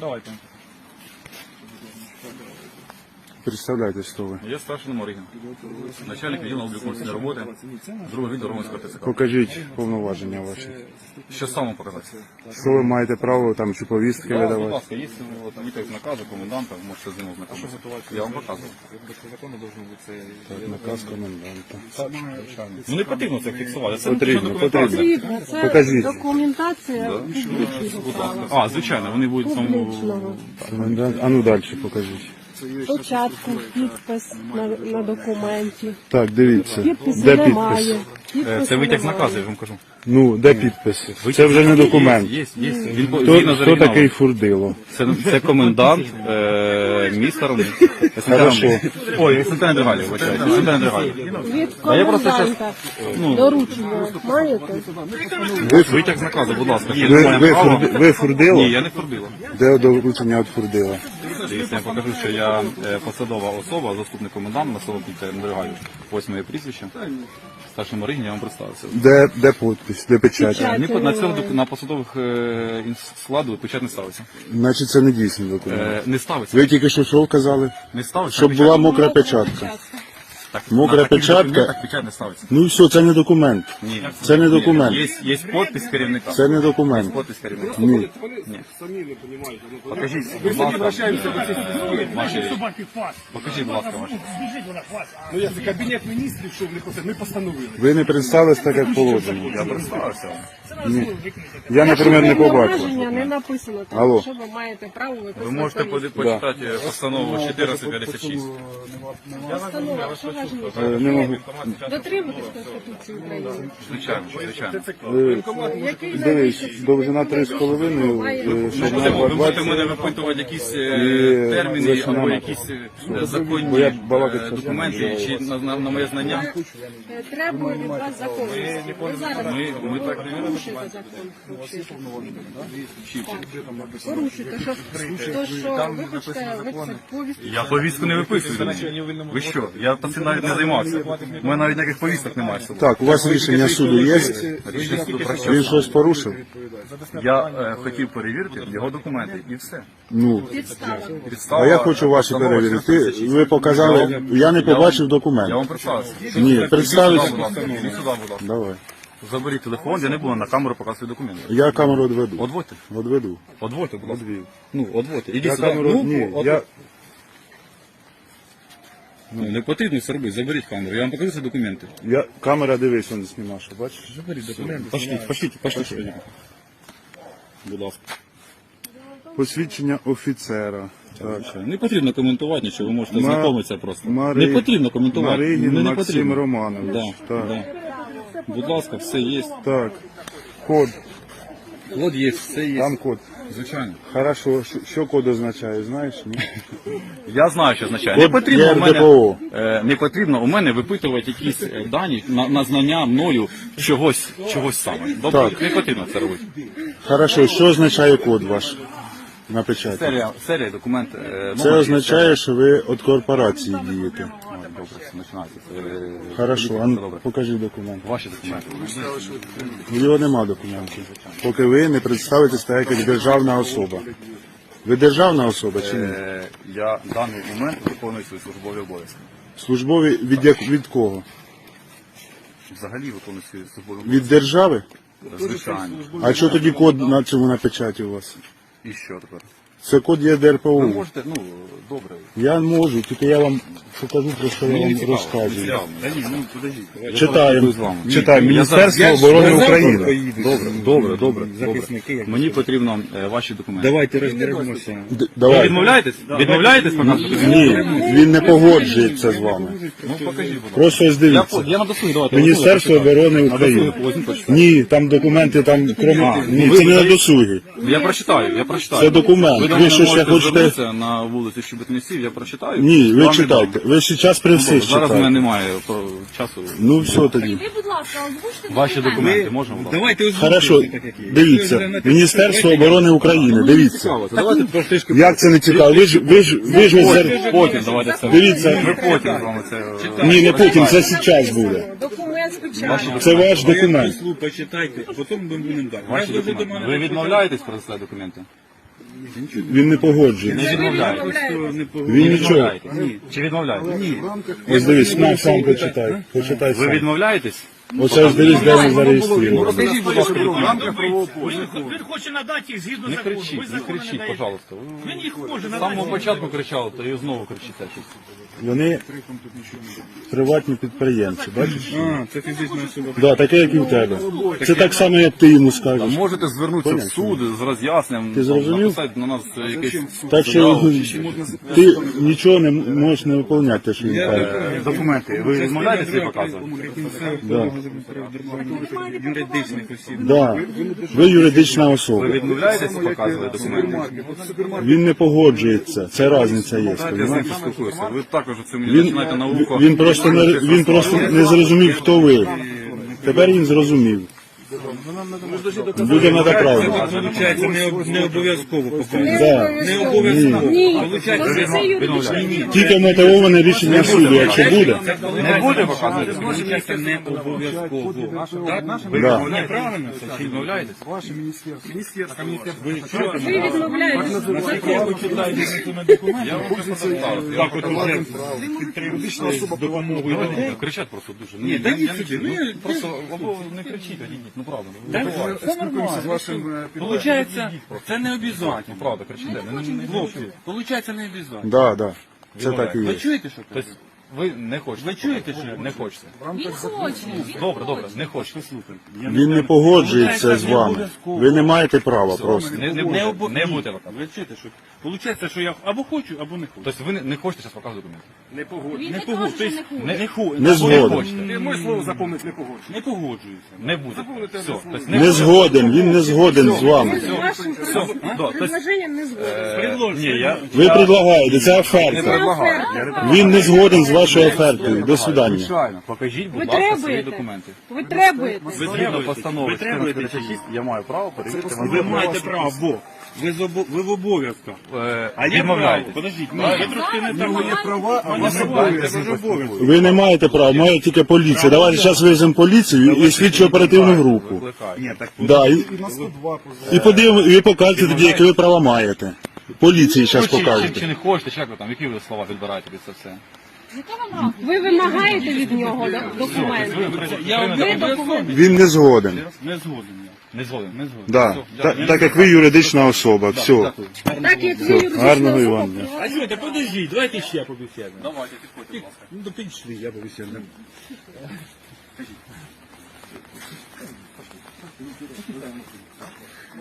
Давайте. Представляйтесь, хто ви. Я старший Моригін. Начальник відділу обліку роботи, другого відділу Романського ТЦК. Покажіть повноваження ваші. Що саме показати? Що ви маєте право там чи повістки Да, будь ласка, є витяг з наказу коменданта, можете з ним ознакомитися. Я вам показую. Так, наказ коменданта. Ну не потрібно це фіксувати. Це Потрібно, потрібно. Це Покажіть. документація ласка. А, звичайно, вони будуть публічного. Комендант. А ну далі покажіть. Початку, підпис на, на документі. Так, дивіться. Підпису Де немає. підпис? Е, Підпису Це витяг з немає. наказу, я вам кажу. Ну, де підпис? Це вже не документ. Є, є. є. Він по- Хто, з хто оригіналом. такий фурдило? Це, це комендант е, міста Ромни. Хорошо. Ой, Сантана Дрегалів, вибачайте. Сантана Дрегалів. Від А я просто коменданта ну, доручення маєте? Ви, Витяг з наказу, будь ласка. Ви, ви, фурди- ви фурдило? Ні, я не фурдила. Де доручення від фурдила? Дивіться, я покажу, що я е, посадова особа, заступник комендант на село Дрегалів. Ось моє прізвище. Старший Маригін, я вам представився. Де, де подпись, Де печать? Печать. Ні, на цьому док- на посадових е, інс- складу печать не ставиться. Значить, це не дійсний документ. Е, не ставиться. Ви тільки що що казали? Не ставиться. Щоб печать- була мокра печатка. Так, мокра на таких печатка. документах Печать не ставиться. Ну і все, це не документ. Ні. Це не документ. Є, є підпис керівника. Це не документ. Подпись керівника. Ні. Ні. Покажіть, будь ласка, ваші. Покажіть, будь ласка, ваші. Ну я за кабінет міністрів, щоб не постановили. Ми постановили. Ви не представились так, як положено. Я представився вам. Я, наприклад, не побачив. Не написано, Алло. що ви маєте право виписати. Ви можете поди- почитати постанову 1456. Постанова, що важливо. Е, Не можу. Дотримуйтесь Конституції України. Звичайно, звичайно. Е, Який Дивись, довжина 3,5, е, Ви ширина будете мене випитувати якісь І, е, терміни або якісь е, Бо я законні балакати е, документи чи на, на, на моє знання. Е, Треба від вас законності. Ви зараз Ми, ми так не порушуєте закон. Порушуєте, що, то, що ви хочете виписати повістку. Я повістку не виписую. Ви що? Я цим навіть не займався. У мене навіть ніяких повісток немає. з собою. Так, у вас рішення суду є? Рішення суду про що? Він щось порушив? Я е, хотів перевірити його документи і все. Ну, Підстава. Підстава, а я хочу ваші перевірити. 1456. Ви показали, я не побачив Я документ. вам представився. Ні, представився. сюди, будь ласка. Ідіть сюди, будь ласка. Давай. Заберіть телефон, я не буду на камеру показувати документи. Я камеру відведу. Одводьте. Відведу. Одводьте, будь ласка. Ну, одводьте. Ідіть Я сюди. камеру, Ну, ні, от- я, Ну, не потрібно це робити. Заберіть камеру. Я вам покажу ці документи. я, камера, дивись, він знімав, бачиш? Заберіть документи. Пошліть, пошліть, пошліть. Будь ласка. Посвідчення офіцера. Так. Не потрібно коментувати нічого, ви можете Ма- знайомитися просто. Мари- Не потрібно коментувати. Маригін Ну, не Максим потрібно. Романович. Да, Так. да. Будь ласка, все є. Так. Код. Код є, все є. Там код. Звичайно. Хорошо. Що, що код означає, знаєш? Ні? Я знаю, що означає. Код Не потрібно, у мене, ЄРДПО. е, не потрібно у мене випитувати якісь е, дані на, на знання мною чогось, чогось саме. Добре, Так. не потрібно це робити. Хорошо. Що означає код ваш на печаті? Серія, серія документ. е, Це номер, означає, що ви від корпорації дієте. Добре, все починається. Це, Хорошо, а це ну, добре. покажи документ. Ваші документи. У нього нема документів. Поки ви не представитесь так, як державна особа. Ви державна особа чи ні? Е, Я в даний момент виконую свої службові обов'язки. Службові від, як, від кого? Взагалі виконую свої службові Від обов'язки. держави? Звичайно. А що тоді код на цьому на печаті у вас? І що тепер? Це код є Ви ДРПО. можете, ну, добре. Я можу, тільки я вам покажу, про що я вам розказую. Та ні, ну, подождіть. Читаємо. Читаємо. Міністерство оборони України. Добре, добре, добре. добре. Мені потрібно е, ваші документи. Давайте розберемося. Д- Ви Давай. відмовляєтесь? Відмовляєтесь показувати? Ні, він не погоджується з вами. Ну, покажіть, будь ласка. Просто ось Я, дивіться. я на досугі, давайте. Міністерство я почитаю. оборони досугі України. Ні, там документи, там крім... А, Ні, це не на досуги. Я прочитаю, я прочитаю. Це документ. Ви Ви мене що ще хочете- звернутися на вулиці Щебетнесів, я прочитаю. Ні, ви Вам читайте. Ви зараз при Ну, всіх добре, Зараз в мене немає про- часу. Ну все тоді. Ви, будь ласка, озвучте Ваші документи. документи можна? будь? Давайте озвучуйте Хорошо, так, як є. дивіться. Міністерство оборони України, дивіться. Цікаво, це давайте трошки Як це не цікаво? Ви ж ви ж ви ж ось потім, потім давайте це. Дивіться. Ми потім з вами це. е, Ні, не потім, це зараз буде. Документ. Це ваш документ. Почитайте, потім ми будемо далі. Ваші ви вже до документи. мене Ви не відмовляєтесь предоставити документи? Він не погоджується. Не відмовляєте. Він нічого. Чи відмовляєтесь? Ні. Ось дивись, сам, сам почитай. Почитай Ви сам. відмовляєтесь? Оце ж дивись, де ми зареєстрований. Розкажіть, будь ласка, В рамках правового поля. Він хоче надати їх згідно Не закону. Ви кричіть, не закону кричіть, даєте. пожалуйста. Ви Він їх може з надати. самого початку кричали, то і знову кричите. щось. Вони приватні підприємці, бачиш? А, це фізична особа. Да, таке, як і в тебе. Це так само, як ти йому скажеш. можете звернутися в суд з роз'ясненням, Ти зрозумів? написати на нас якесь Так що ти нічого не можеш не виконувати, те, що він каже. документи. Ви відмовляєтеся їх показувати? Юридичних осіб. Да. Ви юридична Ви особа. відмовляєтеся показувати документи? Він не погоджується. Це різниця є. Я з ним понімаєш? поспілкуюся. Ви також це мені Він, починаєте науку. він просто не він просто не зрозумів, хто ви. Тепер він зрозумів. Людям треба правду. Получається, не, не обов'язково показати. Да. Не обов'язково. Ні, це. Тільки мотивоване рішення суду, якщо буде. Не буде показувати? Не обов'язково. Так? Ви Да. відмовляєтесь? Правильно це? Чи відмовляєтесь? Ви відмовляєтесь. Я вам вже. Так, от уже. Ну, Кричать просто дуже. Ні, да ні, сюди, ну, я- просто або не кричіть, ну правда. ну, Так, буває. Це нормально. Получається, це не обов'язково. Ну, правда, кричите. Не, не, Хлопці, получається не обов'язково. Да, да. Це так і Ви чуєте, що Тобто ви не хочете. Ви чуєте, що не хочете? Він хоче. Він Добре, добре, не хочете. Він не погоджується з вами. Ви не маєте права просто. Не, не, обо... не показувати. Ви чуєте, що получається, що я або хочу, або не хочу. Тобто ви не, не хочете зараз показувати документи? Не погоджуюся. Він Не каже, що не Не, не, ху- Не або згоден. хочете. Моє слово запомнити не погоджуюся. Не погоджуюся. Не буде. Все. Тобто Не згоден, він не згоден з вами. З вашим предложенням не згоден. Ні, я Ви предлагаєте, це оферта. предлагаю. Він не згоден з вашою офертою. До свидання. Звичайно. Покажіть, будь ласка, свої требуєте. документи. Ви требуєте. Згідно постанови Ви требуєте 1456, я маю право перевірити вам. Ви маєте право, бо ви, з обо- ви в обов'язках. Е, А я право. Відмовляєтесь. Подождіть, ну, ви трошки не так. є права, а вас обов'язки. Ви не маєте права, має тільки поліція. Давайте зараз вивеземо поліцію і слідчу оперативну групу. Викликаю. Ні, так Да, і, і подивимо, і ви покажете тоді, які ви права маєте. Поліції зараз Ну, чи, чи, чи не хочете, чи як ви там, які ви слова відбираєте під це все? Ви вимагаєте від нього документи. Ви. Він не згоден. Не згоден я. Не згоден. Не згоден. Да. Все, Та- Так як ви юридична особа, все. Так як ви Гарного і особа, вам. А так подождіть, давайте ще я побесідемо. Давайте, підходьте, будь ласка. Ну, то підійшли, я побесідемо.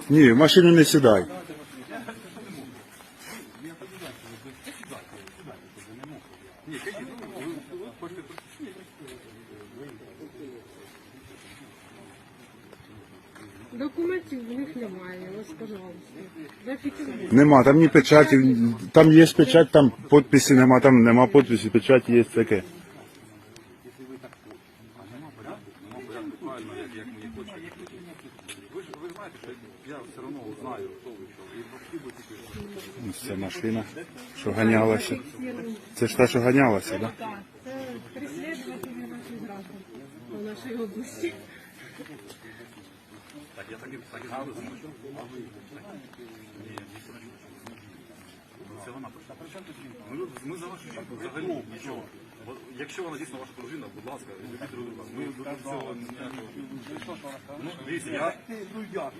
Ні, в машину не сідай. Документів в них немає, ось, пожалуйста. Нема, там ні печаті, там є печать, там підписи нема, там нема підписі, печаті є таке. Ось Це машина, що ганялася. Це ж та, що ганялася, так? Да? Так, це переслідувателі наших граждан в нашій області. Ми, ми за вашу жінку взагалі нічого. Якщо вона дійсно ваша дружина, будь ласка, любіть друг друга. Ми до цього ніякого. Ну, дивіться, я...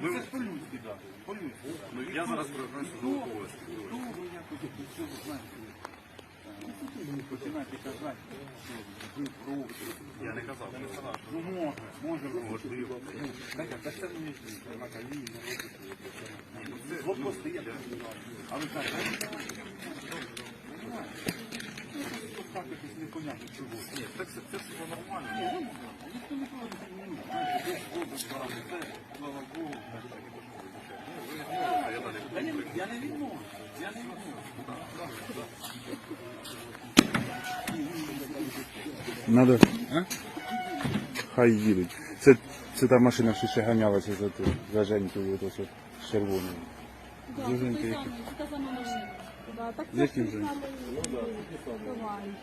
Ми... Це по-людськи, так. По-людськи. Ну, я зараз принесу до обов'язки. Я не казав, не сказав. Ну, може, може, можливо. Так, так це не на коліні, на Блокпости є. Але так, Ні, так це, це все нормально. Я не видно. Я не видно. Надо. Хай їдуть. Це, це та машина, що ще ганялася за ту, за Женькою, ото що з червоною. Та сама машина. Да, так З яким же? Буває.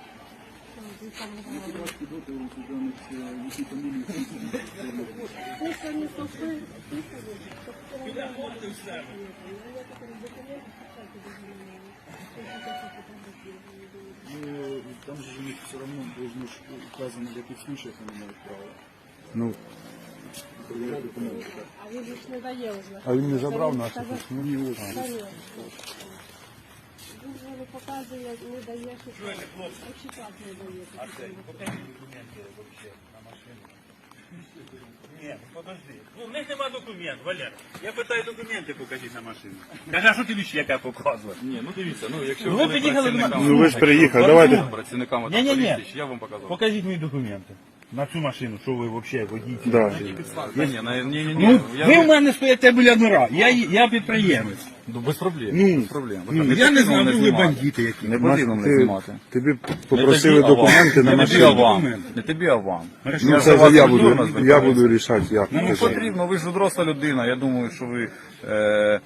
Ну, там же у них все равно должно ж указано, в яких случаях вони мають право. Ну, Перевіряти документи. так. А він ж не дає вже. а він не забрав наші Сказав, письмо? Ні, ось. Він же не показує, не дає, що почитати не дає. Ні, подожди. Ну, в них нема документів, Валер. Я питаю документи покажіть на машину. Каже, а що тобі ще яка показувати? Ні, ну дивіться, ну якщо Ну, ви під'їхали до мене. Ну ви ж приїхали, давайте. працівниками Ні-ні-ні. поліції, я вам показав. Покажіть мені документи. На цю машину, що ви взагалі водій. Да. Ні, ні, ні, ні, ні, Ну, я- ви в мене стоїте біля нора. Я, я підприємець. Ну, без проблем, Ну, без проблем. Ви Ну, там я не знаю, ну ви знімати. бандити які. Не Маш, потрібно мене ти- знімати. Тобі попросили тобі, а вам. документи на Не тобі, а машину. вам. Не тобі, а вам. Хорошо. Ну Я це за вас я культурно буду, я звертаюся. буду рішати, як. Ну, це. потрібно, ви ж доросла людина. Я думаю, що ви е,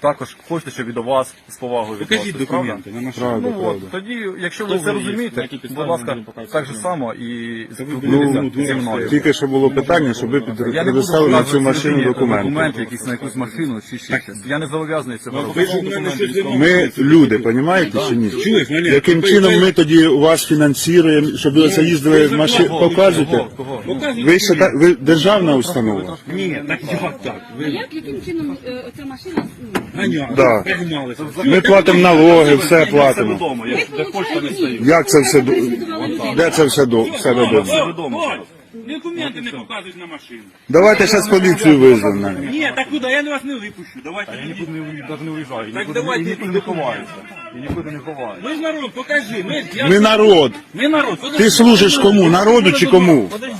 також хочете, щоб до вас з повагою Покажіть відносились, правда? документи на машину. Правда, Ну правда. от, тоді, якщо ви це розумієте, будь ласка, так же само і ну, зі мною. Тільки що було питання, щоб ви Я не буду предоставили на цю показувати машину людині документи. документи, якісь на якусь машину чи ще щось. Я не зобов'язаний цього Ну, Ви ж робити. у мене щось. Ми люди, розумієте чи ні? Чуєш? Яким ви- чином ми тоді у вас фінансуємо, щоб ви це їздили машини, показуєте? Кого? Кого? Ви ще ви державна установа? Ні, так як так? А Ви як, яким чином е, оця машина ну, ганяли, Да. пригналися. Ми платимо налоги, все платимо. Додому, я ж де почта не стою. Як це все до- де це все до все додому? Документи не показують на машину. Давайте зараз поліцію визвемо. Ні, так куди? Я вас не випущу. Давайте. Я нікуди не навіть не уїжджаю, Так нікуди, давайте і нікуди не ховаюся. І нікуди не ховаюся. Ми ж народ, покажи. Ми, я- Ми народ. Ми народ. Подожди. Ти служиш кому? Народу чи кому? Подожди.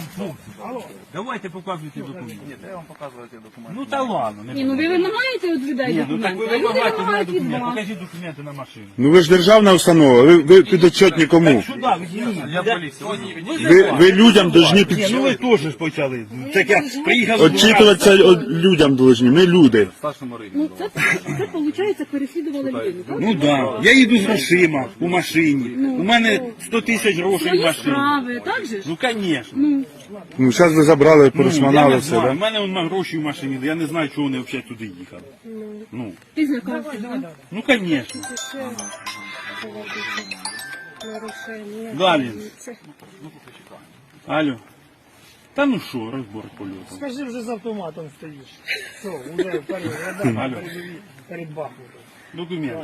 Ну, Давайте показуйте документи. Я вам показую ті документи. Ну та ладно. Не Ні, ну ви вимагаєте від людей Ні, ну так документи, ви а люди вимагаєте вимагають від документи. вас. Покажіть документи на машину. Ну ви ж державна установа, ви, ви підотчетні кому? Сюди, візьміть. Я поліція. Ви, ви людям должні Ні, ну ви теж почали. Так я приїхав. Отчитуватися от людям должні, ми люди. Старшому. Ну це, це виходить, переслідували людину. так? Ну так, я їду з грошима у машині. У мене 100 тисяч грошей в Свої машині. справи, так же ж? Ну, звісно. Ну зараз ви Ну, порушманали не все, у мене вон гроші в машині, я не знаю, чого вони взагалі туди їхали. Ну, Ти злякався, так? ну, звісно. Далі. Алло. Та ну що, розбор польоту. Скажи вже з автоматом стоїш. Що, вже перед перед, перед Бахмутом. Документи.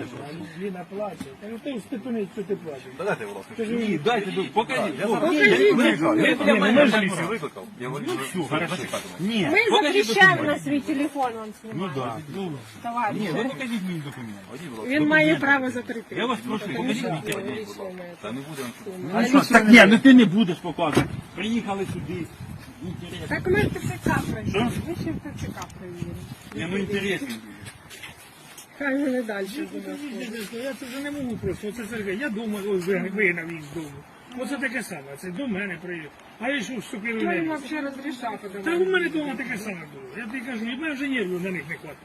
А Ліна плаче. Кажу, ти степенить, що ти плачеш. Дайте, будь ласка. Кажу, Ні, дайте, до- покажіть. Я О, зараз я- я виїжджаю. Я я- я я- мене я- поліцію викликав. Я говорю, Все, хорошо. Ні, Ми покажіть запрещаємо на документи. свій телефон вам Ну знімати. так. Ну, Товариш. ні, ви покажіть мені документи. Він має право закрити. Я вас прошу, покажіть мені документи. Та не буде нічого. Ну що, так ні, ну ти не будеш показувати. Приїхали сюди. Інтересно. Так ми в ТЦК пройдемо. Ви ще в ТЦК проїдемо. Ні, ну інтересно. Хай вони далі. Я це вже не можу просто. Оце Сергій, я думаю, ось вигнав їх з дому. Оце таке саме, це до мене приїхав. А я що вступив в неї. Та у мене вдома таке саме було. Я тобі кажу, і в мене вже нервів на них не вистачає.